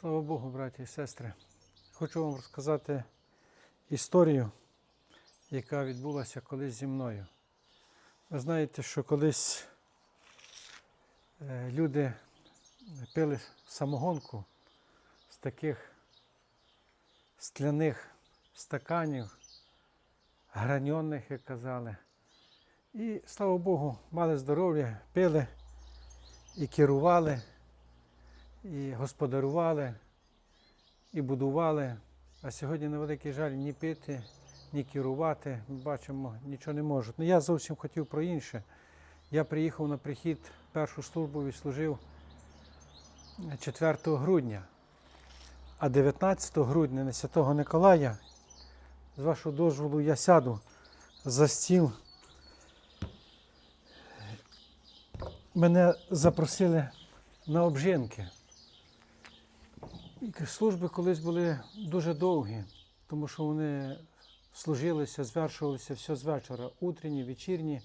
Слава Богу, браті і сестри. Хочу вам розказати історію, яка відбулася колись зі мною. Ви знаєте, що колись е, люди пили самогонку з таких скляних стаканів, граньонних, як казали. І слава Богу, мали здоров'я, пили і керували і господарювали, і будували. А сьогодні, на великий жаль, ні пити, ні керувати, ми бачимо, нічого не можуть. Ну я зовсім хотів про інше. Я приїхав на прихід першу службу відслужив 4 грудня, а 19 грудня на Святого Николая, з вашого дозволу, я сяду за стіл. Мене запросили на обжинки. Служби колись були дуже довгі, тому що вони служилися, звершувалися все з вечора, утренні, вечірні,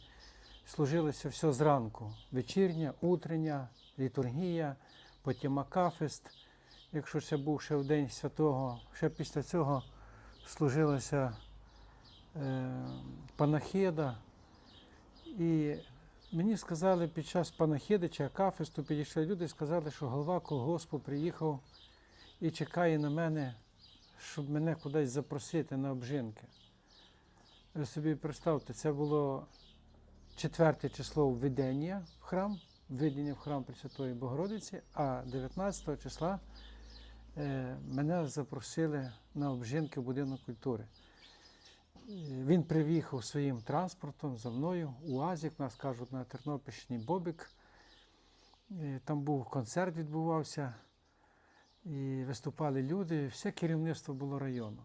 служилися все зранку. Вечірня, утрення, літургія, потім акафист. Якщо це був ще в День Святого, ще після цього служилася е, панахида. І мені сказали під час панахиди чи акафисту підійшли люди і сказали, що голова колгоспу приїхав і чекає на мене, щоб мене кудись запросити на обжинки. Ви собі представте, це було четверте число введення в храм, введення в храм Пресвятої Богородиці, а 19 числа е, мене запросили на обжинки в будинок культури. Е, Він приїхав своїм транспортом за мною, УАЗик, нас кажуть на Тернопільщині Бобік. Е, Там був концерт, відбувався і виступали люди, все керівництво було району.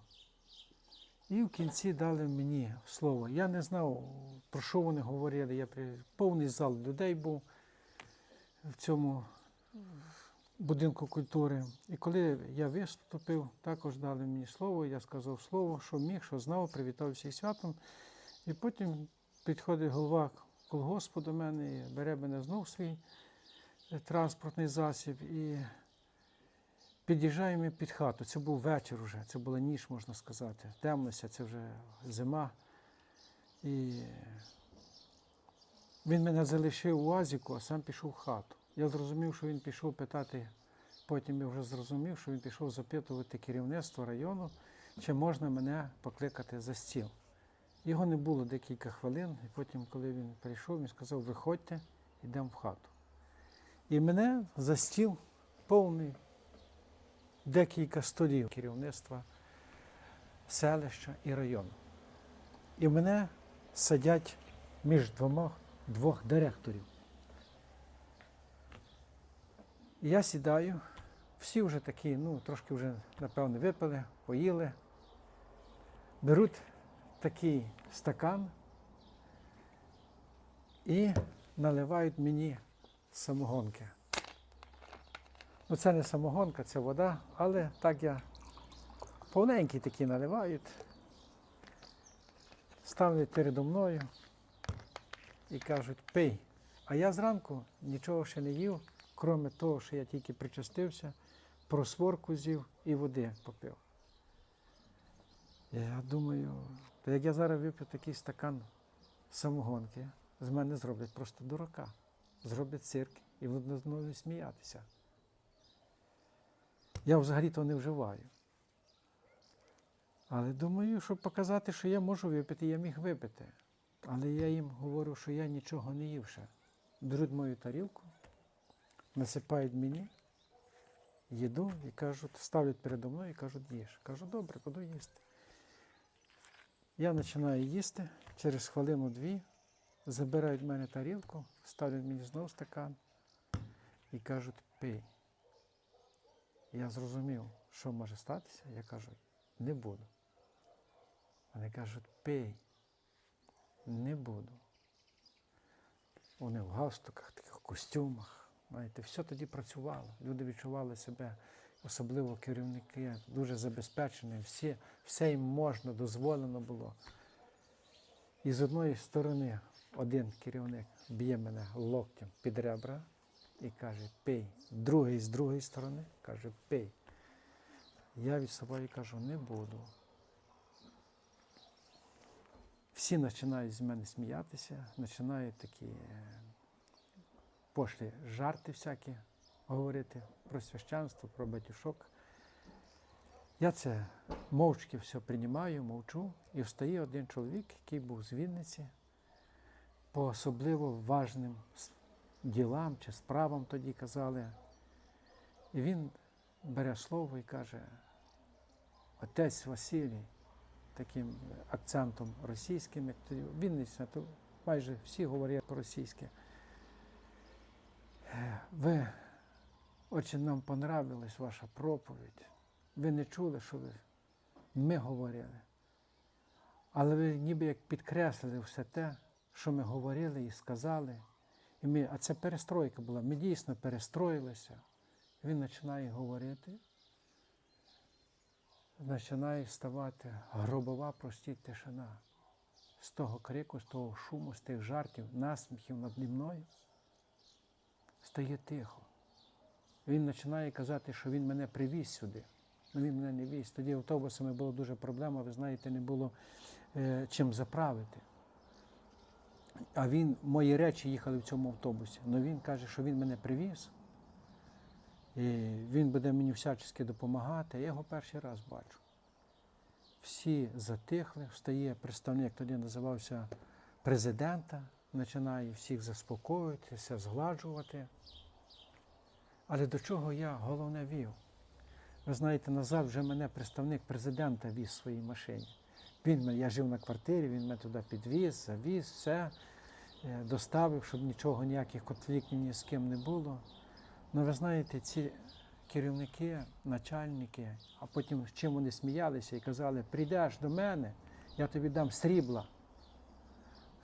І в кінці дали мені слово. Я не знав, про що вони говорили. Я. Повний зал людей був в цьому будинку культури. І коли я виступив, також дали мені слово, я сказав слово, що міг, що знав, привітав всіх святом. І потім підходить голова колгоспу до мене і бере мене знов свій транспортний засіб. І Під'їжджаємо під хату. Це був вечір вже, це була ніч, можна сказати. Темнося, це вже зима. І він мене залишив у Азіку, а сам пішов в хату. Я зрозумів, що він пішов питати, потім я вже зрозумів, що він пішов запитувати керівництво району, чи можна мене покликати за стіл. Його не було декілька хвилин, і потім, коли він прийшов, він сказав, виходьте, йдемо в хату. І мене за стіл повний декілька столів керівництва селища і району. І мене садять між двома двох директорів. Я сідаю, всі вже такі, ну, трошки вже, напевно, випили, поїли, беруть такий стакан і наливають мені самогонки. Ну, це не самогонка, це вода, але так я повненькі такі наливають, ставлять передо мною і кажуть, пий. А я зранку нічого ще не їв, крім того, що я тільки причастився, просворку з'їв і води попив. Я думаю, то як я зараз вип'ю такий стакан самогонки, з мене зроблять просто дурака, зроблять цирк і будуть знову сміятися. Я взагалі то не вживаю. Але думаю, щоб показати, що я можу випити, я міг випити. Але я їм говорю, що я нічого не їв ще. Беруть мою тарілку, насипають мені їду і кажуть, ставлять передо мною і кажуть, їж. Кажу, добре, буду їсти. Я починаю їсти, через хвилину-дві забирають в мене тарілку, ставлять мені знову стакан і кажуть, пий. Я зрозумів, що може статися. Я кажу, не буду. Вони кажуть, пий, не буду. Вони в галстуках, таких костюмах. Знаєте, все тоді працювало. Люди відчували себе, особливо керівники, дуже забезпечені, всі, все їм можна, дозволено було. І з одної сторони один керівник б'є мене локтем під ребра і каже, пий. Другий з другої сторони каже, пий. Я відступаю і кажу, не буду. Всі починають з мене сміятися, починають такі е, пошлі жарти всякі говорити про священство, про батюшок. Я це мовчки все приймаю, мовчу, і встає один чоловік, який був з Вінниці, по особливо важним ділам чи справам тоді казали. І він бере слово і каже: Отець Василій, таким акцентом російським, як тоді Вінниця, то майже всі говорять по-російськи. «Е, Ви, очень нам понравилась ваша проповідь. Ви не чули, що ви ми говорили. Але ви ніби як підкреслили все те, що ми говорили і сказали. І ми, а це перестройка була. Ми дійсно перестроїлися. Він починає говорити, починає ставати гробова, простіть, тишина. З того крику, з того шуму, з тих жартів, насміхів над мною стає тихо. Він починає казати, що він мене привіз сюди. Ну він мене не віз. Тоді автобусами була дуже проблема, ви знаєте, не було е, чим заправити. А він, мої речі їхали в цьому автобусі. Ну він каже, що він мене привіз. І він буде мені всячески допомагати. Я його перший раз бачу. Всі затихли, встає представник, тоді називався президента, починає всіх заспокоюватися, згладжувати. Але до чого я головне вів? Ви знаєте, назад вже мене представник президента віз в своїй машині. Він, я жив на квартирі, він мене туди підвіз, завіз, все, е, доставив, щоб нічого, ніяких конфліктів ні з ким не було. Ну, ви знаєте, ці керівники, начальники, а потім з чим вони сміялися і казали, прийдеш до мене, я тобі дам срібла.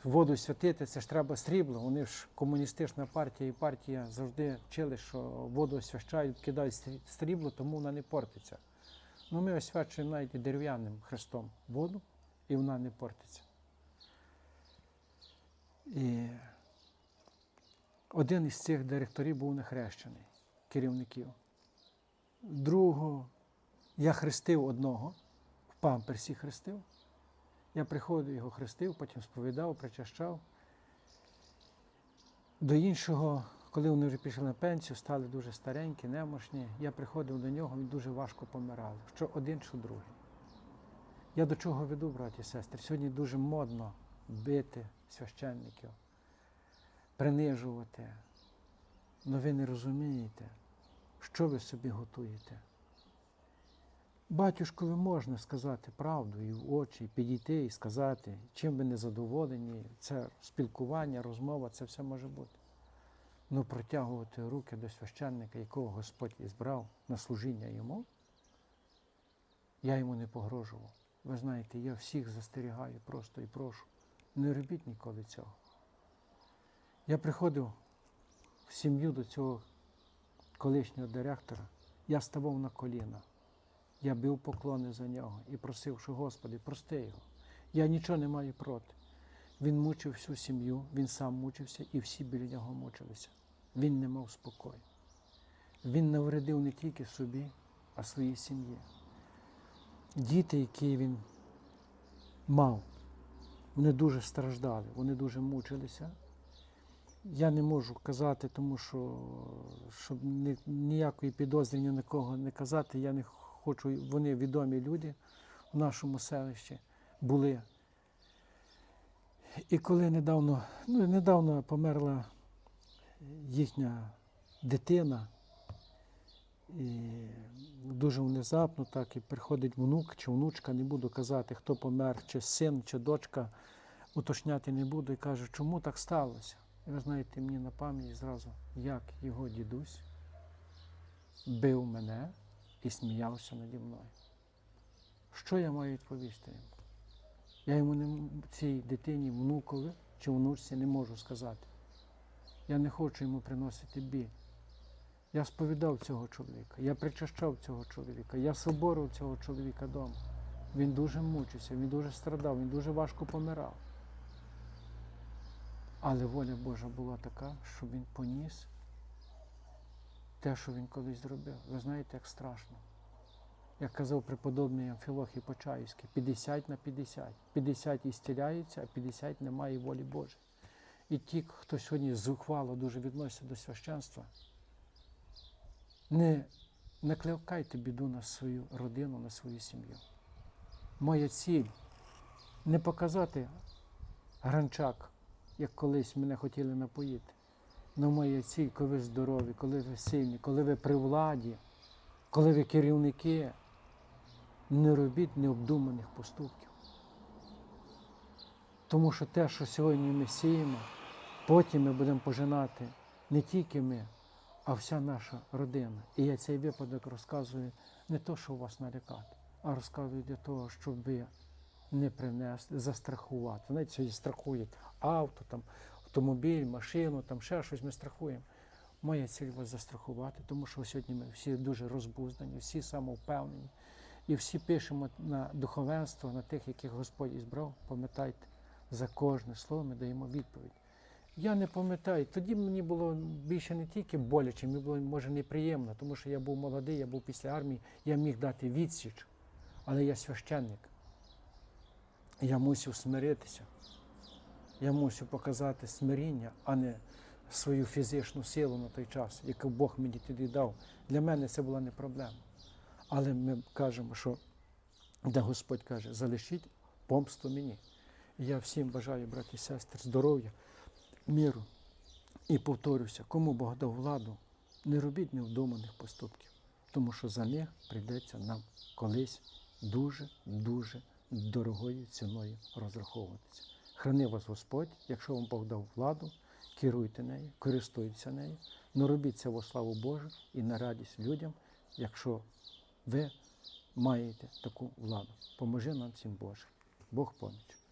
Воду святити, це ж треба срібло. Вони ж комуністична партія і партія завжди вчили, що воду освящають, кидають срібло, тому вона не портиться. Ну, ми освячуємо навіть дерев'яним хрестом воду, і вона не портиться. І один із цих директорів був нехрещений, керівників. Другого я хрестив одного, в памперсі хрестив. Я приходив, його хрестив, потім сповідав, причащав. До іншого, коли вони вже пішли на пенсію, стали дуже старенькі, немощні, я приходив до нього, він дуже важко помирав. Що один, що другий. Я до чого веду, браті і сестри? Сьогодні дуже модно бити священників, принижувати. Але ви не розумієте, що ви собі готуєте. Батюшкові можна сказати правду і в очі, і підійти і сказати, чим ви не задоволені. Це спілкування, розмова, це все може бути. Ну протягувати руки до священника, якого Господь ізбрав на служіння йому, я йому не погрожував. Ви знаєте, я всіх застерігаю просто і прошу. Не робіть ніколи цього. Я приходив в сім'ю до цього колишнього директора, я ставав на коліна. Я бив поклони за нього і просив, що Господи, прости його. Я нічого не маю проти. Він мучив всю сім'ю, він сам мучився, і всі біля нього мучилися. Він не мав спокою. Він навредив не тільки собі, а своїй сім'ї. Діти, які він мав, вони дуже страждали, вони дуже мучилися. Я не можу казати, тому що щоб ні- ніякої підозри ні на кого не казати, я не хочу, вони відомі люди в нашому селищі були. І коли недавно, ну недавно померла їхня дитина, і дуже внезапно так і приходить внук чи внучка, не буду казати, хто помер, чи син, чи дочка, уточняти не буду і каже, чому так сталося. І ви знаєте, мені на пам'ять зразу, як його дідусь бив мене і сміявся наді мною. Що я маю відповісти йому? Я йому не, цій дитині, внукові чи внучці не можу сказати. Я не хочу йому приносити біль. Я сповідав цього чоловіка, я причащав цього чоловіка, я соборив цього чоловіка вдома. Він дуже мучився, він дуже страдав, він дуже важко помирав. Але воля Божа була така, щоб він поніс те, що він колись зробив. Ви знаєте, як страшно. як казав преподобний Амфілохій Почаївський, 50 на 50. 50 ісціляються, а 50 немає волі Божої. І ті, хто сьогодні зухвало дуже відноситься до священства, не накликайте біду на свою родину, на свою сім'ю. Моя ціль не показати гранчак, як колись мене хотіли напоїти. Но моя ціль, коли ви здорові, коли ви сильні, коли ви при владі, коли ви керівники, не робіть необдуманих поступків. Тому що те, що сьогодні ми сіємо, потім ми будемо пожинати не тільки ми, а вся наша родина. І я цей випадок розказую не то, що вас налякати, а розказую для того, щоб ви не принесли, застрахувати. Знаєте, сьогодні страхують авто, там, автомобіль, машину, там ще щось ми страхуємо. Моя ціль вас застрахувати, тому що сьогодні ми всі дуже розбуздані, всі самовпевнені. І всі пишемо на духовенство, на тих, яких Господь ізбрав. Пам'ятайте, за кожне слово ми даємо відповідь. Я не пам'ятаю, тоді мені було більше не тільки боляче, мені було може неприємно, тому що я був молодий, я був після армії, я міг дати відсіч, але я священник. Я мусив смиритися. Я мусив показати смиріння, а не свою фізичну силу на той час, яку Бог мені тоді дав. Для мене це була не проблема. Але ми кажемо, що де Господь каже, залишіть помсту мені. Я всім бажаю, браті і сестри, здоров'я, міру. І повторюся, кому Бог дав владу, не робіть невдуманих поступків, тому що за них прийдеться нам колись дуже-дуже дорогою ціною розраховуватися. Храни вас Господь, якщо вам Бог дав владу, керуйте нею, користуйтеся нею, но робіть це во славу Божу і на радість людям, якщо ви маєте таку владу. Поможи нам всім Боже. Бог поміч.